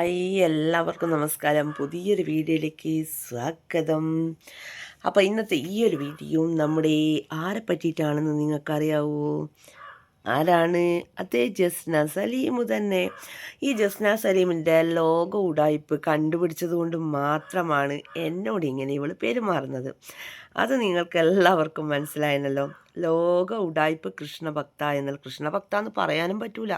Hi എല്ലാവർക്കും നമസ്കാരം. പുതിയൊരു വീഡിയോയിലേക്ക് സ്വാഗതം. അപ്പോൾ ഇന്നത്തെ ഈ ഒരു വീഡിയോ നമ്മുടെ ആരെ പറ്റിയിട്ടാണെന്ന് നിങ്ങൾക്കറിയാവോ? ആരാണ്? അതേ ജസ്ന സലീമ് തന്നെ. ഈ ജസ്ന സലീമിന്റെ ലോക ഉടായ്പ് കണ്ടുപിടിച്ചത് കൊണ്ട് മാത്രമാണ് എന്നോട് ഇങ്ങനെ ഇവൾ പെരുമാറുന്നത്. അത് നിങ്ങൾക്ക് എല്ലാവർക്കും മനസ്സിലായല്ലോ. ലോക ഉടായ്പ് കൃഷ്ണഭക്ത എന്നാൽ കൃഷ്ണഭക്ത എന്ന് പറയാനും പറ്റൂല.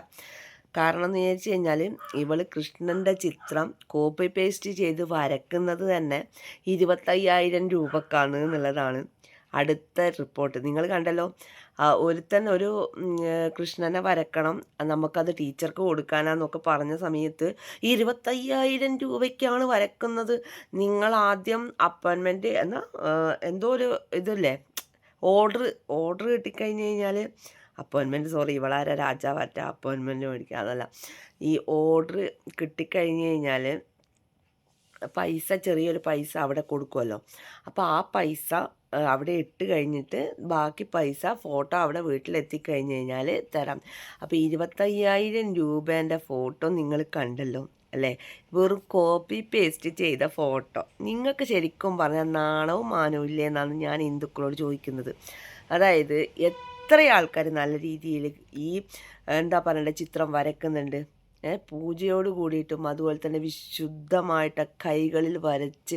കാരണം എന്ന് വിചാരിച്ചു കഴിഞ്ഞാൽ ഇവൾ കൃഷ്ണന്റെ ചിത്രം കോപ്പി പേസ്റ്റ് ചെയ്ത് വരക്കുന്നത് തന്നെ ഇരുപത്തയ്യായിരം രൂപക്കാണ് എന്നുള്ളതാണ് അടുത്ത റിപ്പോർട്ട് നിങ്ങൾ കണ്ടല്ലോ ഒരുത്തൻ ഒരു കൃഷ്ണനെ വരക്കണം നമുക്കത് ടീച്ചർക്ക് കൊടുക്കാനാന്നൊക്കെ പറഞ്ഞ സമയത്ത് ഇരുപത്തയ്യായിരം രൂപയ്ക്കാണ് വരക്കുന്നത്. നിങ്ങൾ ആദ്യം അപ്പോയിൻമെന്റ് എന്നാ എന്തോ ഒരു ഇതല്ലേ ഓർഡർ ഓർഡർ കിട്ടിക്കഴിഞ്ഞ് കഴിഞ്ഞാൽ അപ്പോയിൻമെന്റ് സോറി ഇവളാരെ രാജാവാറ്റ അപ്പോയിൻമെന്റ് മേടിക്കുക അതല്ല ഈ ഓർഡർ കിട്ടിക്കഴിഞ്ഞ് കഴിഞ്ഞാൽ പൈസ ചെറിയൊരു പൈസ അവിടെ കൊടുക്കുമല്ലോ അപ്പോൾ ആ പൈസ അവിടെ ഇട്ട് കഴിഞ്ഞിട്ട് ബാക്കി പൈസ ഫോട്ടോ അവിടെ വീട്ടിലെത്തിക്കഴിഞ്ഞ് കഴിഞ്ഞാൽ തരാം. അപ്പോൾ ഇരുപത്തയ്യായിരം രൂപേന്റെ ഫോട്ടോ നിങ്ങൾ കണ്ടല്ലോ അല്ലേ? വെറും കോപ്പി പേസ്റ്റ് ചെയ്ത ഫോട്ടോ നിങ്ങൾക്ക് ശരിക്കും പറഞ്ഞാൽ നാണവും മാനവും ഇല്ലേ എന്നാണ് ഞാൻ ഹിന്ദുക്കളോട് ചോദിക്കുന്നത്. അതായത് എത്ര ആൾക്കാർ നല്ല രീതിയിൽ ഈ എന്താ പറയണ്ടേ ചിത്രം വരക്കുന്നുണ്ട്. പൂജയോട് കൂടിയിട്ടും അതുപോലെ തന്നെ വിശുദ്ധമായിട്ട് കൈകളിൽ വരച്ച്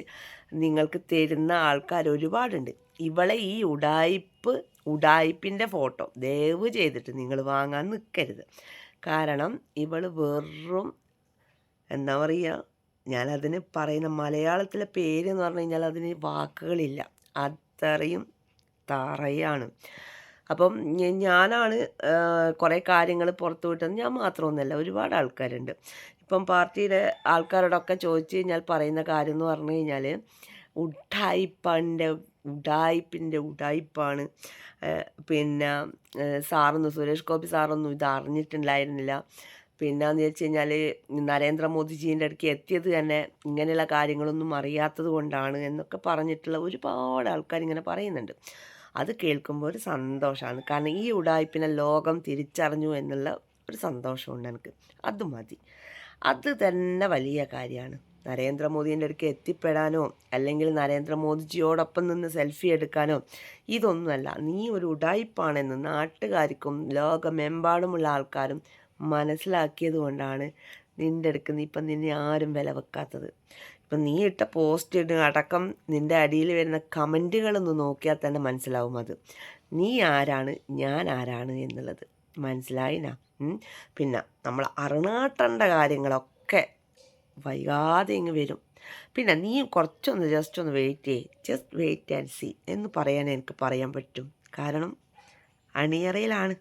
നിങ്ങൾക്ക് തരുന്ന ആൾക്കാർ ഒരുപാടുണ്ട്. ഇവളെ ഈ ഉടായിപ്പ് ഉടായിപ്പിന്റെ ഫോട്ടോ ദയവ് ചെയ്തിട്ട് നിങ്ങൾ വാങ്ങാൻ നിൽക്കരുത് കാരണം ഇവൾ വെറും എന്താ പറയുക ഞാനതിന് പറയുന്ന മലയാളത്തിലെ പേര് എന്ന് പറഞ്ഞു കഴിഞ്ഞാൽ അതിന് വാക്കുകളില്ല. അത്രയും തറയാണ്. അപ്പം ഞാനാണ് കുറേ കാര്യങ്ങൾ പുറത്തു വിട്ടത്. ഞാൻ മാത്രമൊന്നുമല്ല ഒരുപാട് ആൾക്കാരുണ്ട്. ഇപ്പം പാർട്ടിയുടെ ആൾക്കാരോടൊക്കെ ചോദിച്ചു കഴിഞ്ഞാൽ പറയുന്ന കാര്യം എന്ന് പറഞ്ഞു കഴിഞ്ഞാൽ ഉഡായിപ്പന്റെ ഉഡായിപ്പിന്റെ ഉഡായിപ്പാണ് പിന്നെ സാറൊന്നും സുരേഷ് ഗോപി സാറൊന്നും ഇത് അറിഞ്ഞിട്ടുണ്ടായിരുന്നില്ല. പിന്നെന്ന് വെച്ച് കഴിഞ്ഞാൽ നരേന്ദ്രമോദിജീന്റെ അടുക്ക് എത്തിയത് തന്നെ ഇങ്ങനെയുള്ള കാര്യങ്ങളൊന്നും അറിയാത്തത് കൊണ്ടാണ് എന്നൊക്കെ പറഞ്ഞിട്ടുള്ള ഒരുപാട് ആൾക്കാർ ഇങ്ങനെ പറയുന്നുണ്ട്. അത് കേൾക്കുമ്പോൾ ഒരു സന്തോഷമാണ്. കാരണം ഈ ഉടായ്പിനെ ലോകം തിരിച്ചറിഞ്ഞു എന്നുള്ള ഒരു സന്തോഷമുണ്ട് എനിക്ക്. അത് മതി. അത് തന്നെ വലിയ കാര്യമാണ്. നരേന്ദ്രമോദീന്റെ അടുക്ക് എത്തിപ്പെടാനോ അല്ലെങ്കിൽ നരേന്ദ്രമോദിജിയോടൊപ്പം നിന്ന് സെൽഫി എടുക്കാനോ ഇതൊന്നുമല്ല. നീ ഒരു ഉടായ്പാണെന്ന് നാട്ടുകാർക്കും ലോകമെമ്പാടുമുള്ള ആൾക്കാരും മനസ്സിലാക്കിയത് കൊണ്ടാണ് നിന്റെ അടുക്ക് നീ ഇപ്പം നിന്നെ ആരും വില വെക്കാത്തത്. ഇപ്പം നീ ഇട്ട പോസ്റ്റ് അടക്കം നിന്റെ അടിയിൽ വരുന്ന കമന്റുകളൊന്ന് നോക്കിയാൽ തന്നെ മനസ്സിലാവും അത്. നീ ആരാണ്? ഞാൻ ആരാണ് എന്നുള്ളത്. മനസ്സിലായിനാ. പിന്നെ നമ്മൾ അറിനാട്ടേണ്ട കാര്യങ്ങളൊക്കെ വൈകാതെ ഇങ്ങ് വരും. പിന്നെ നീ കുറച്ചൊന്ന് ജസ്റ്റ് ഒന്ന് വെയിറ്റ് ചെയ്യ്. ജസ്റ്റ് വെയിറ്റ് ആൻഡ് സി എന്ന് പറയാൻ എനിക്ക് പറയാൻ പറ്റും. കാരണം അണിയറയിലാണ്.